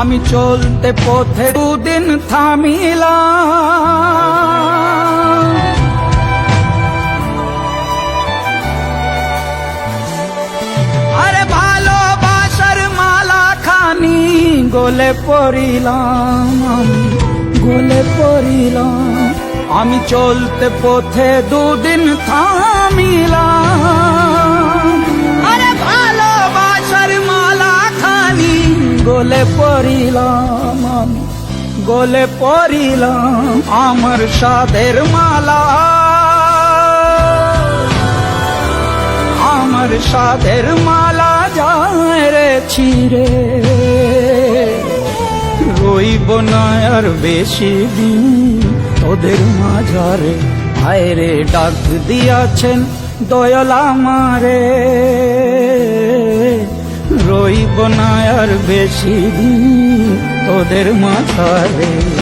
আমি চলতে পথে দুদিন থামিলাম। আরে ভালোবাসার মালা খানি গোলে পড়িলাম গোলে পড়িলাম। আমি চলতে পথে দুদিন থামিলাম গোলে পড়িলাম আমি, গোলে পড়িলাম আমার সাদের মালা। আমার সাদের মালা যায় রে ছিড়ে। রইব না আর বেশি দিন, তোদের মাঝারে আয়রে ডাক দিয়াছেন দয়ালা মারে রইব না আর বেশি দিন তোদের মাঝারে